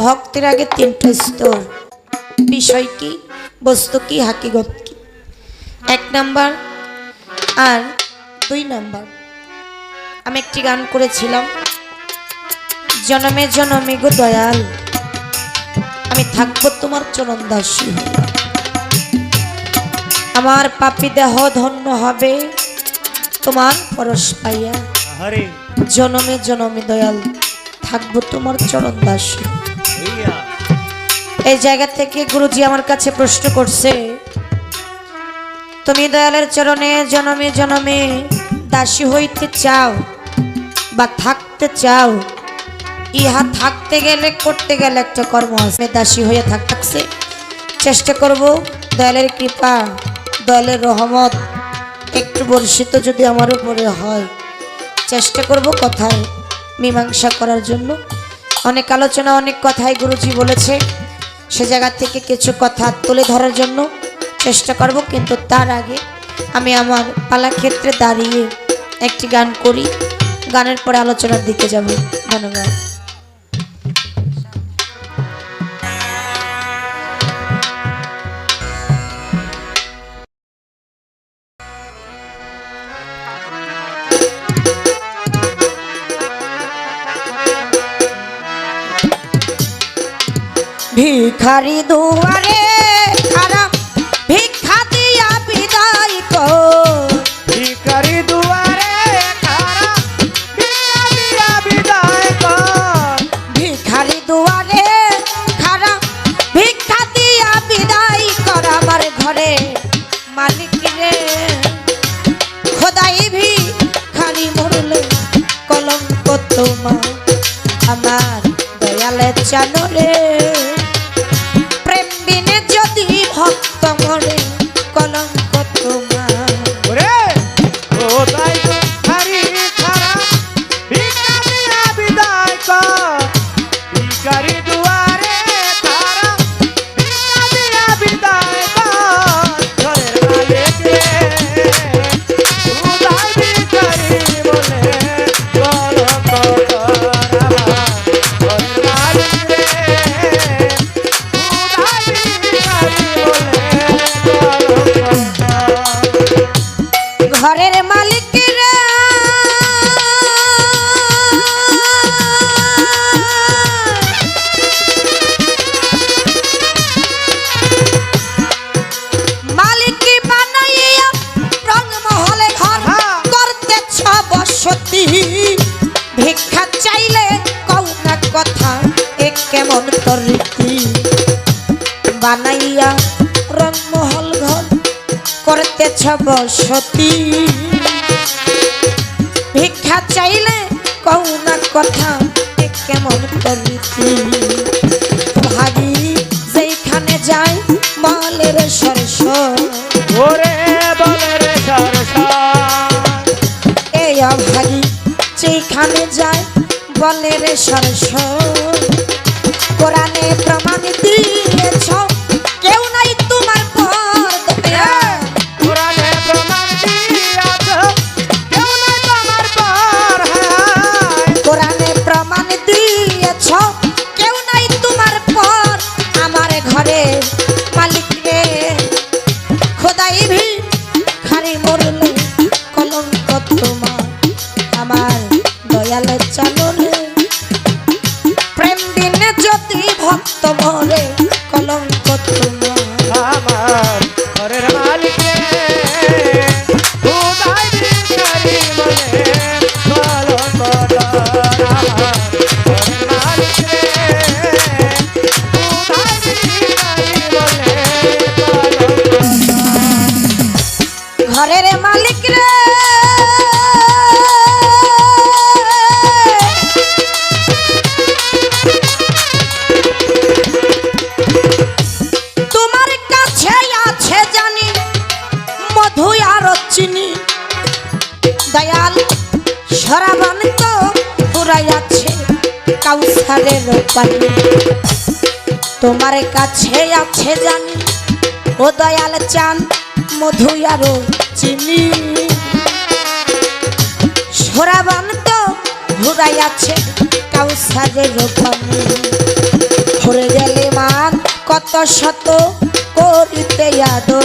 ভক্তের আগে তিনটা স্তর। বিষয় কি বস্তু কি হাকিগত কি এক নাম্বার আর দুই নাম্বার। আমি একটি গান করেছিলাম জনমে জনমে গো দয়াল আমি থাকব তোমার চরণ দাসী আমার পাপি দেহ ধন্য হবে তোমার পরশ পাইয়া। জনমে জনমে দয়াল থাকব তোমার চরণ দাসী এই জায়গা থেকে গুরুজি আমার কাছে প্রশ্ন করছে, তুমি দয়ালের চরণে জনমে জনমে দাসী হইতে চাও বা থাকতে চাও? ইহা থাকতে গেলে, করতে গেলে একটা কর্ম আছে। দাসী হয়ে থাকছে। চেষ্টা করব দয়ালের কৃপা, দয়ালের রহমত একটু বর্ষিত যদি আমার উপরে হয়। চেষ্টা করব কথায় মীমাংসা করার জন্য। অনেক আলোচনা, অনেক কথাই গুরুজি বলেছে। সে জায়গা থেকে কিছু কথা তুলে ধরার জন্য চেষ্টা করব, কিন্তু তার আগে আমি আমার পালা ক্ষেত্রে দাঁড়িয়ে একটি গান করি। গানের পরে আলোচনার দিকে যাব। ধন্যবাদ। ভিখারি দুয়ারে খারাপ ভিক্ষা দিয়া বিদায় কর। ভিখারি দুয়ারে খারা বিয়া দিয়া বিদায় কর। ভিখারি দুয়ারে খারাপ ভিক্ষা দিয়া বিদায় কর আমার ঘরে। মালিক রে খোদাই ভিখারি মরলে কলঙ্ক তোমার। আমার দয়ালে চানরে যেখানে যায় বলে রে সরস কোরআনে প্রমাণ দিয়েছ কলঙ্ক কাউসারের পানি। তোমার কাছে আছে জানি, ও দয়াল চান মধু আরও চিনি। সরাবান তো ঘুরাই আছে কাউসারের পানি। কত শত করিতে আদো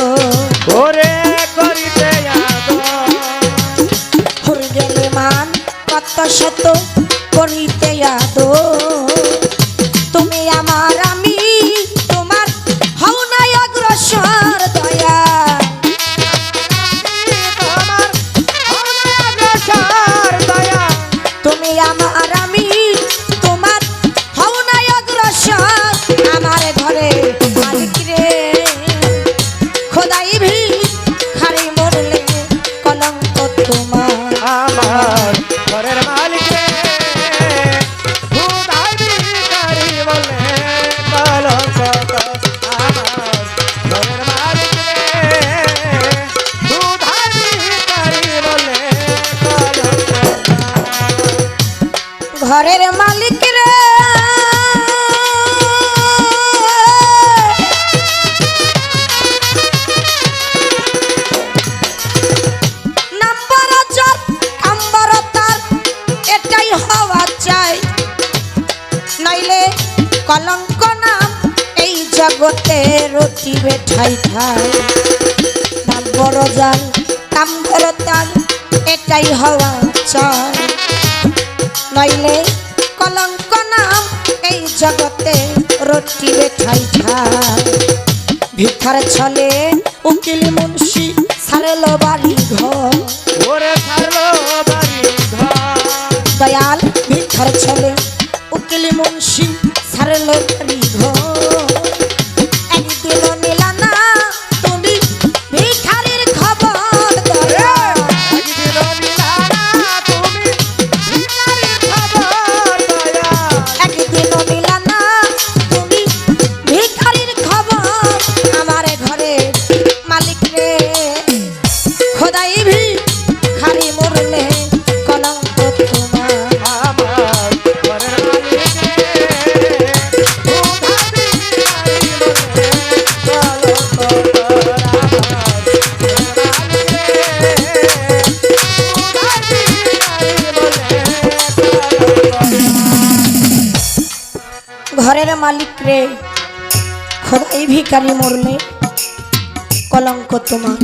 কলঙ্ক নাম এই জগতে রটিবে ঠাই। ঠাই নাম্বার জাল কাম্বার তার এটাই হওয়া চাই নইলে কলঙ্ক নাম এই জগতে রটিবে ঠাই ঠাই। ভিক্ষার ছলে উকিল মুন্সি সারেলো বাড়ি ঘর। ওরে ছাড়লো বাড়ি ঘর। দয়াল ভিক্ষার ছলে উকিল মুন্সি বাড়ি ঘর। ঘরের মালিক রে। খোদাই ভিখারি মরলে কলঙ্ক তোমার।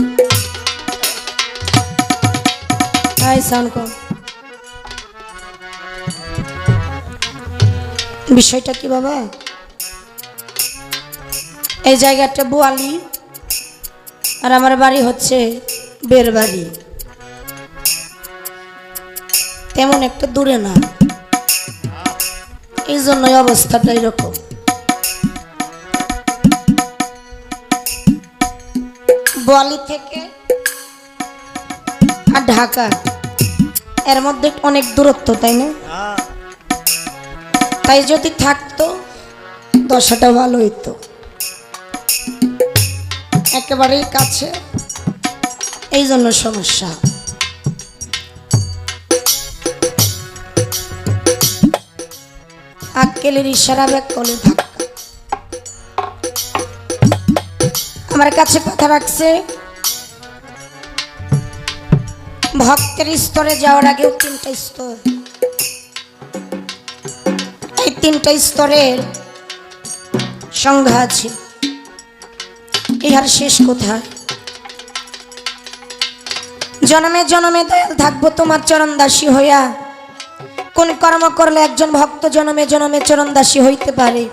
বিষয়টা কি বাবা? এই জায়গাটা বোয়ালি আর আমার বাড়ি হচ্ছে বেরবাড়ি। তেমন একটা দূরে না। এই জন্যই অবস্থাটা এরকম। বোয়ালি থেকে আর ঢাকা, এর মধ্যে অনেক দূরত্ব, তাই না? তাই যদি থাকতো, দশাটা ভালো হইতো। একেবারেই কাছে এই জন্য সমস্যা। আক্কেলের ইশারা ব্যাক ধাক্কা। আমার কাছে কথা রাখছে, ভক্তের স্তরে যাওয়ার আগেও তিনটা স্তর। এই তিনটা স্তরের সংজ্ঞা আছে। ইহার শেষ কোথায়? জনমে জনমে দয়াল থাকব তোমার চরণ দাসী হইয়া। কোন কর্ম করলে একজন ভক্ত জনমে জনমে চরণ দাসী হইতে পারে?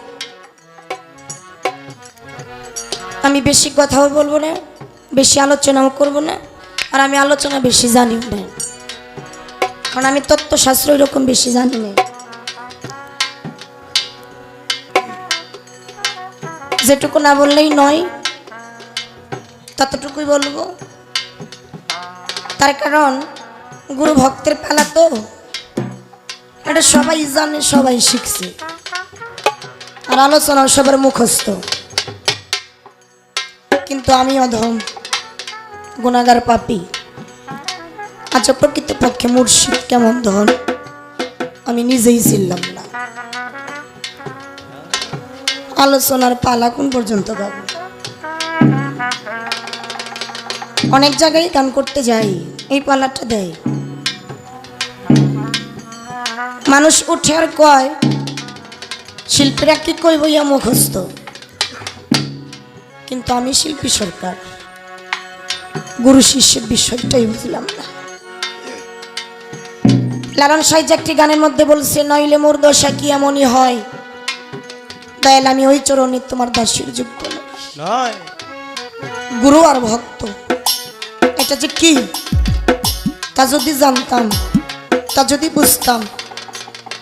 আমি বেশি কথাও বলব না, বেশি আলোচনাও করব না, আর আমি আলোচনা বেশি জানিও না। কারণ আমি তত্ত্বশাস্ত্র এরকম বেশি জানি না। যেটুকু না বললেই নয়, ততটুকুই বলব। তার কারণ, গুরু ভক্তের পালা তো এটা সবাই জানে, সবাই শিখছে। আর আলোচনা সবার মুখস্থ। কিন্তু আমি অধম গুণাগার পাপি। আচ্ছা প্রকৃত পক্ষে মুর্শিদ কেমন ধন? আমি নিজেই ছিলাম না। আলোচনার পালা কোন পর্যন্ত পাবো অনেক জায়গায় গান করতে যাই, এই পালাটা দেয়। মানুষ উঠে আর কয় শিল্পীরা কি কই ইয়া মুখস্থ? কিন্তু আমি শিল্পী সরকার। গুরু শিষ্যের বিষয়টাই বুঝলাম না। লালন সাইজ একটি গানের মধ্যে বলছে নইলে মোর দশা কি এমনই হয়? দয়াল আমি ওই চরণে তোমার দাসীর যোগ্য গুরু আর ভক্ত এটা যে কি? তা যদি জানতাম তা যদি বুঝতাম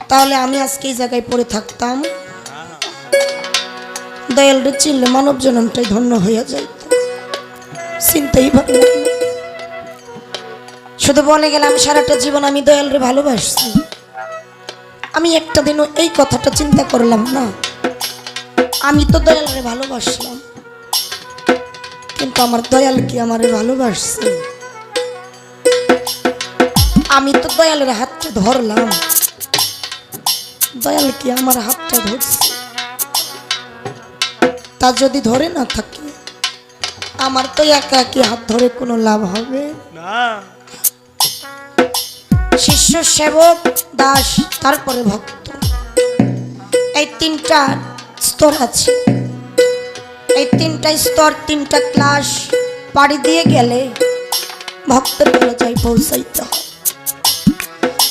তাহলে আমি আজকে এই জায়গায় পড়ে থাকতাম। দয়ালরে চিনলে মানব জনমটাই ধন্য হইয়া যাইত। চিন্তাই ভাবনা শুধু বলে গেলাম, সারাটা জীবন আমি দয়ালরে ভালোবাসছি। আমি একটা দিনও এই কথাটা চিন্তা করলাম না। আমি তো দয়াল রে ভালোবাসলাম। কিন্তু আমার দয়াল কি আমারে ভালোবাসছে? আমি তো দয়ালের হাতটা ধরলাম। দয়াল কি আমার হাতটা ধরছে? তা যদি ধরে না থাকে আমার তো একা কি হাত ধরে কোনো লাভ হবে? না। শিষ্য সেবক দাস তারপরে ভক্ত। এই তিনটা স্তর আছে। এই তিনটা স্তর তিনটা ক্লাস পাড়ি দিয়ে গেলে ভক্তের দরজায় পৌঁছাইতে হয়।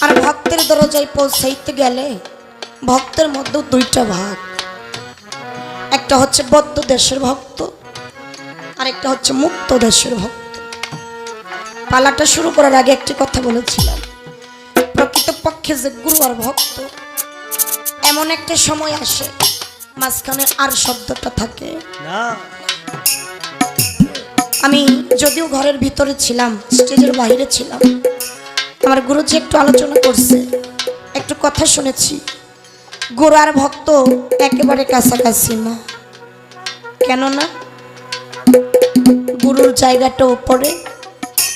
আর ভক্তের দরজায় পৌঁছাইতে গেলে ভক্তের মধ্যে দুইটা ভাগ। একটা হচ্ছে বদ্ধ দেশের ভক্ত আর একটা হচ্ছে মুক্ত দেশের ভক্ত। পালাটা শুরু করার আগে একটি কথা বলেছিলাম। প্রকৃত পক্ষে যে গুরু আর ভক্ত এমন একটা সময় আসে মাঝখানে আর শব্দটা থাকে। আমি যদিও ঘরের ভিতরে ছিলাম স্টেজের বাইরে ছিলাম আমার গুরুজি একটু আলোচনা করছে একটু কথা শুনেছি। গুরু আর ভক্ত একেবারে কাছাকাছি না। কেননা গুরুর জায়গাটা উপরে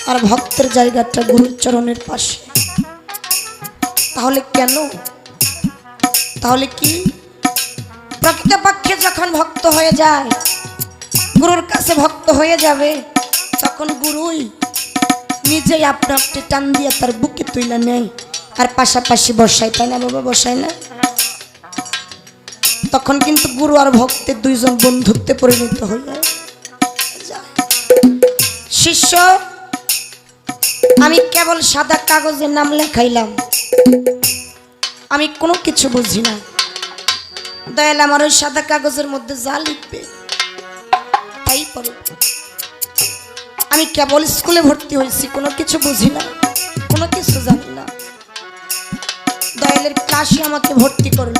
আর ভক্তের জায়গাটা গুরুর চরণের পাশে। তাহলে কেন? তাহলে কি? প্রকৃতপক্ষে যখন ভক্ত হয়ে যায়, গুরুর কাছে ভক্ত হয়ে যাবে, তখন গুরুই নিজেই আপনা আপনি টান দিয়ে তার বুকে তুলে নেয়। আর পাশাপাশি বসায়, তাই না বাবা? বসায় না? তখন কিন্তু গুরু আর ভক্তের দুইজন বন্ধুত্বে পরিণত হয়ে শিষ্য, আমি কেবল সাদা কাগজের নাম লেখাইলাম। আমি কোনো কিছু বুঝি না। দয়াল আমার ওই সাদা কাগজের মধ্যে যা লিখবে, তাই পড়ো। আমি কেবল স্কুলে ভর্তি হয়েছি, কোনো কিছু বুঝি না, কোনো কিছু জানি না। দয়ালের ক্লাসে আমাকে ভর্তি করল।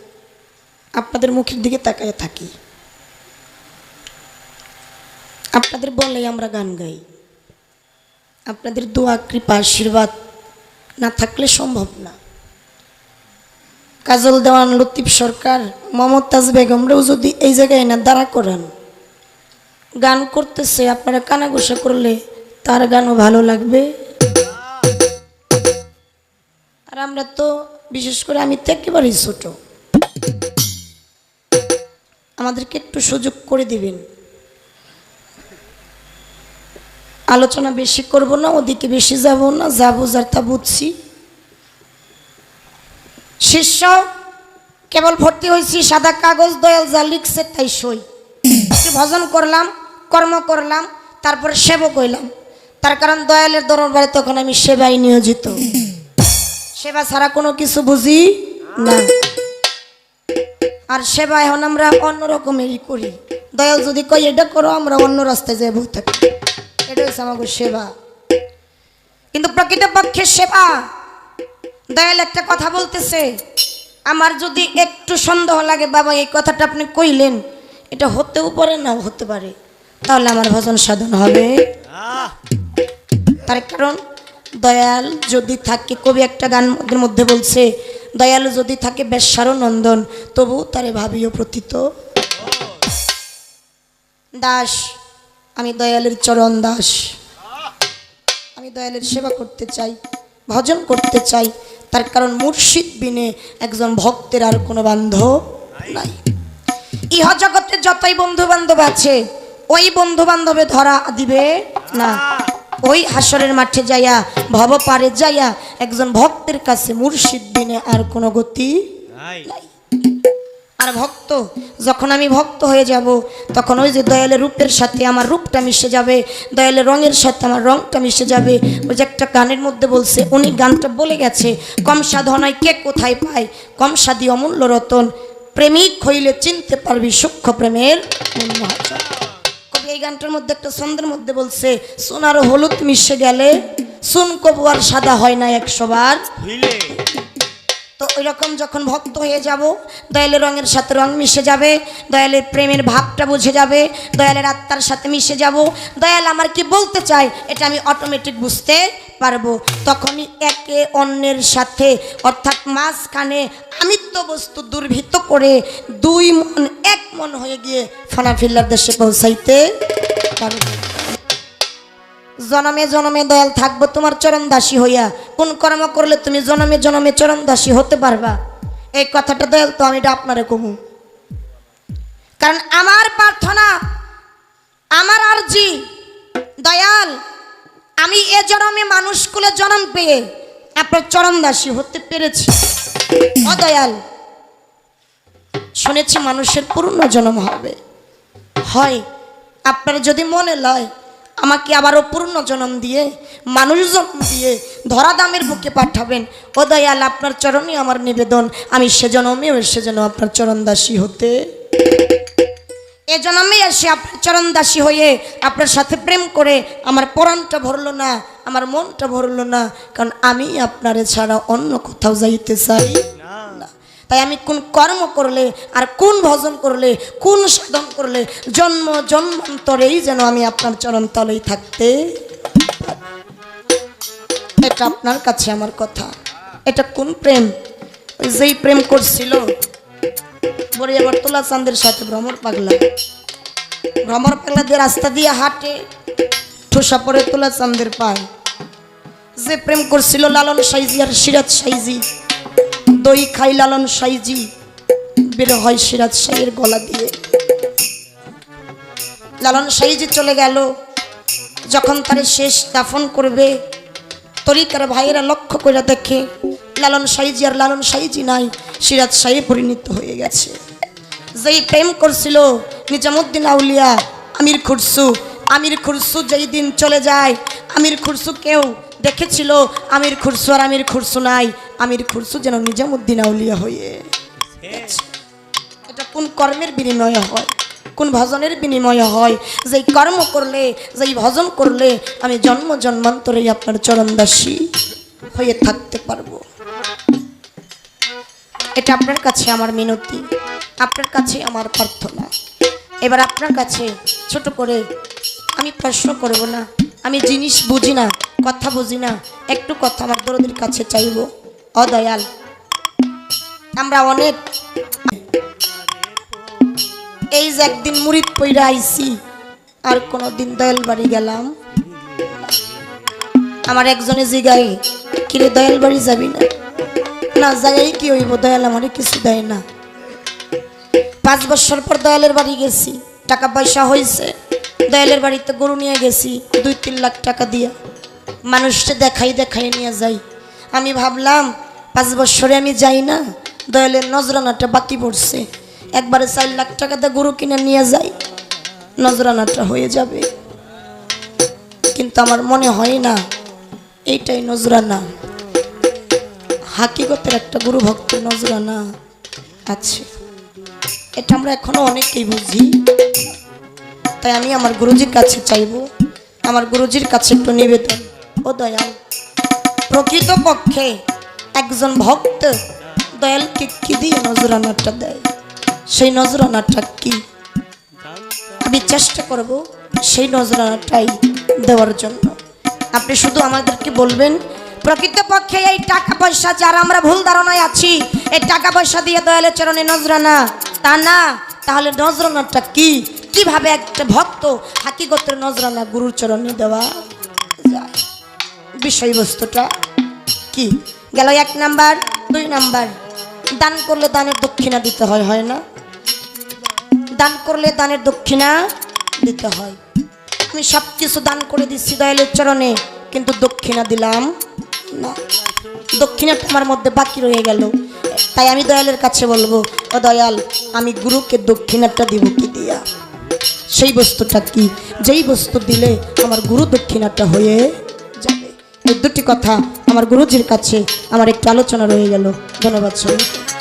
আপনাদের মুখের দিকে তাকায় থাকি। আপনাদের বলে আমরা গান গাই। আপনাদের দোয়া, কৃপা, আশীর্বাদ না থাকলে সম্ভব না। কাজল দেওয়ান, লতিফ সরকার, মমতাজ বেগমরাও যদি এই জায়গায় না দাঁড়া করান, গান করতেছে, আপনারা কানাঘোষা করলে তার গানও ভালো লাগবে। আর আমরা তো, বিশেষ করে আমি তো একেবারেই ছোট। আমাদেরকে একটু সুযোগ করে দিবেন। আলোচনা বেশি করব না, ওদিকে বেশি যাব না, যা বোঝার তা বুঝছি। শিষ্য, কেবল ভর্তি হয়েছি, সাদা কাগজ, দয়াল যা লিখছে তাই সই। ভজন করলাম, কর্ম করলাম, তারপরে সেবক হইলাম। তার কারণ দয়ালের দরবারে তখন আমি সেবায় নিয়োজিত। সেবা ছাড়া কোনো কিছু বুঝি না। আর সেবা এখন আমরা অন্য রকমেরই করি। দয়াল যদি কই এটা করো আমরা অন্য রাস্তায় যাই বই থাকি। এটা হচ্ছে আমাকে সেবা। কিন্তু প্রকৃতপক্ষে সেবা দয়াল একটা কথা বলতেছে আমার যদি একটু সন্দেহ লাগে বাবা এই কথাটা আপনি কইলেন এটা হতেও পারে নাও হতে পারে। তাহলে আমার ভজন সাধন হবে। তার কারণ দয়াল যদি থাকে কবি একটা গান মধ্যে বলছে দয়াল যদি থাকে বেশ্যারও নন্দন, তবু তারে ভাবিও প্রতীত। দাস, আমি দয়ালের চরণ দাস। আমি দয়ালের সেবা করতে চাই, ভজন করতে চাই, তার কারণ মুর্শিদ বিনে একজন ভক্তের আর কোনো বান্ধব নাই। ইহ জগতে যতই বন্ধু বান্ধব আছে, ওই বন্ধু বান্ধবে ধরা দিবে না। ওই হাসরের মাঠে যাইয়া ভব পারে যাইয়া একজন ভক্তের কাছে মুর্শিদ বিনে আর কোনো গতি আর ভক্ত যখন আমি ভক্ত হয়ে যাব তখন ওই যে দয়ালের রূপের সাথে আমার রূপটা মিশে যাবে দয়ালের রঙের সাথে আমার রঙটা মিশে যাবে। ওই যে একটা গানের মধ্যে বলছে উনি গানটা বলে গেছে কম সাধনায় কে কোথায় পায়? কম সাদি অমূল্য রতন প্রেমিক হইলে চিনতে পারবি সূক্ষ্ম প্রেমের মূল মহাজন। কবি এই গানটার মধ্যে একটা ছন্দের মধ্যে বলছে সোনার হলুদ মিশে গেলে সুন কবু আর সাদা হয় না একশো বার। তো ওই রকম যখন ভক্ত হয়ে যাব দয়ালের রঙের সাথে রং মিশে যাবে দয়ালের প্রেমের ভাবটা বুঝে যাবে দয়ালের আত্মার সাথে মিশে যাব দয়াল আমার কি বলতে চায় এটা আমি অটোমেটিক বুঝতে পারব। তখনই একে অন্যের সাথে অর্থাৎ মাঝখানে আমিত্ব বস্তু দুর্ভীত করে দুই মন, এক মন হয়ে গিয়ে ফানাফিল্লার দেশে পৌঁছাইতে জনমে জনমে দয়াল থাকব তোমার চরণ দাসী হইয়া। কোন কর্ম করলে তুমি জনমে জনমে চরণ দাসী হতে পারবা? এই কথাটা দয়াল তো আমি এটা আপনারে কমু। কারণ আমার প্রার্থনা, আমার আরজি, দয়াল, আমি এ জনমে মানুষ মানুষকুলে জনম পেয়ে আপনার চরণ দাসী হতে পেরেছি। ও দয়াল, শুনেছি মানুষের পূর্ণ জন্ম হবে। হয়, আপনার যদি মনে লয়, আমাকে আবারও পূর্ণ জন্ম দিয়ে, মানুষ জন্ম দিয়ে ধরা দামের বুকে পাঠাবেন। ও দয়াল, আপনার চরণই আমার নিবেদন, আমি সে জন্মেও সে জন্য আপনার চরণ দাসী হতে। এ জন্মে এসে আপনার চরণ দাসী হয়ে আপনার সাথে প্রেম করে আমার পরাণটা ভরলো না, আমার মনটা ভরলো না, কারণ আমি আপনারে ছাড়া অন্য কোথাও যাইতে চাই না। তাই আমি কোন কর্ম করলে আর কোন ভজন করলে, কোন সাধন করলে জন্ম জন্মান্তরেই যেন আমি আপনার চরণ তলেই থাকতে এটা আপনার কাছে আমার কথা। এটা কোন প্রেম? যেই প্রেম করছিল বলে আবার তোলা চাঁদের সাথে ভ্রমর পাগলা। ভ্রমর পাগলা দিয়ে রাস্তা দিয়ে হাঁটে, ঠোসা পরে তোলা চাঁদের পায়। যে প্রেম করছিল লালন সাইজি আর সিরাজ সাইজি, দই খাই লালন সাইজি, বের হয় সিরাজ সাইয়ের গলা দিয়ে। লালন সাইজি চলে গেল, যখন তারে শেষ দাফন করবে, তরিকার ভাইয়েরা লক্ষ্য করে দেখে লালন সাইজি আর লালন সাইজি নাই, সিরাজ সাই পরিণত হয়ে গেছে যেই প্রেম করছিল নিজামুদ্দিন আউলিয়া, আমির খুরসু আমির খুরসু যেই দিন চলে যায়, আমির খুরসু কেউ দেখেছিল, আমির খুরসু আর আমির খুরসু নাই, আমির খুরসু যেন নিজামুদ্দিন আউলিয়া হয়ে। এটা কোন কর্মের বিনিময়ে হয়, কোন ভজনের বিনিময়ে হয়, যেই কর্ম করলে, যেই ভজন করলে আমি জন্ম জন্মান্তরেই আপনার চরণদাসী হয়ে থাকতে পারব এটা আপনার কাছে আমার মিনতি, আপনার কাছে আমার প্রার্থনা। এবার আপনার কাছে ছোট করে আমি প্রশ্ন করব না, আমি জিনিস বুঝি না, কথা বুঝি না, একটু কথা আমার কাছে চাইব। অদয়াল আমরা অনেক এই যে একদিন মুড়িদ পইরা আইছি, আর কোনো দিন দয়াল বাড়ি গেলাম। আমার একজনে জিগাই কিরে দয়াল বাড়ি যাবি না? না যাই কি হইব? দয়াল আমারে কিছু দেয় না। পাঁচ বছর পর দয়ালের বাড়ি গেছি। টাকা পয়সা হয়েছে দয়ালের বাড়িতে গরু নিয়ে গেছি, দুই তিন লাখ টাকা দিয়া। মানুষটা দেখাই দেখাই নিয়ে যাই। আমি ভাবলাম, পাঁচ বছরে আমি যাই না, দয়ালের নজরানাটা বাকি পড়ছে। একবারে চার লাখ টাকা দিয়ে গরু কিনে নিয়ে যাই, নজরানাটা হয়ে যাবে। কিন্তু আমার মনে হয় না, এইটাই নজরানা। হাকিগতের একটা গুরু ভক্তের নজরানা আছে। এটা আমরা এখনও অনেকেই বুঝি। তাই আমি আমার গুরুজির কাছে চাইব, আমার গুরুজির কাছে একটু নিবেদন। ও দয়াল প্রকৃত পক্ষে একজন ভক্ত দয়ালকে কি দিয়ে নজরানাটা দেয়? সেই নজরানাটা কি? আমি চেষ্টা করব সেই নজরানাটাই দেওয়ার জন্য। আপনি শুধু আমাদেরকে বলবেন প্রকৃতপক্ষে এই টাকা পয়সা যারা আমরা ভুল ধারণায় আছি, এই টাকা পয়সা দিয়ে দয়ালের চরণে নজরানা। তা না, তাহলে নজরানাটা কি? কীভাবে একটা ভক্ত হাকিগতের নজরানা গুরুর চরণে দেওয়া বিষয়বস্তুটা কি? গেল এক নাম্বার, দুই নাম্বার। দান করলে দানের দক্ষিণা দিতে হয় হয় না? দান করলে দানের দক্ষিণা দিতে হয়। আমি সব কিছু দান করে দিচ্ছি দয়ালের চরণে, কিন্তু দক্ষিণা দিলাম দক্ষিণাটা আমার মধ্যে বাকি রয়ে গেল। তাই আমি দয়ালের কাছে বলব, ও দয়াল, আমি গুরুকে দক্ষিণাটা দিব কি দিয়া? সেই বস্তুটা কি? যেই বস্তু দিলে আমার গুরু দক্ষিণাটা হয়ে যাবে। এই দুটি কথা আমার গুরুজির কাছে আমার একটু আলোচনা রয়ে গেল। ধন্যবাদ সবাইকে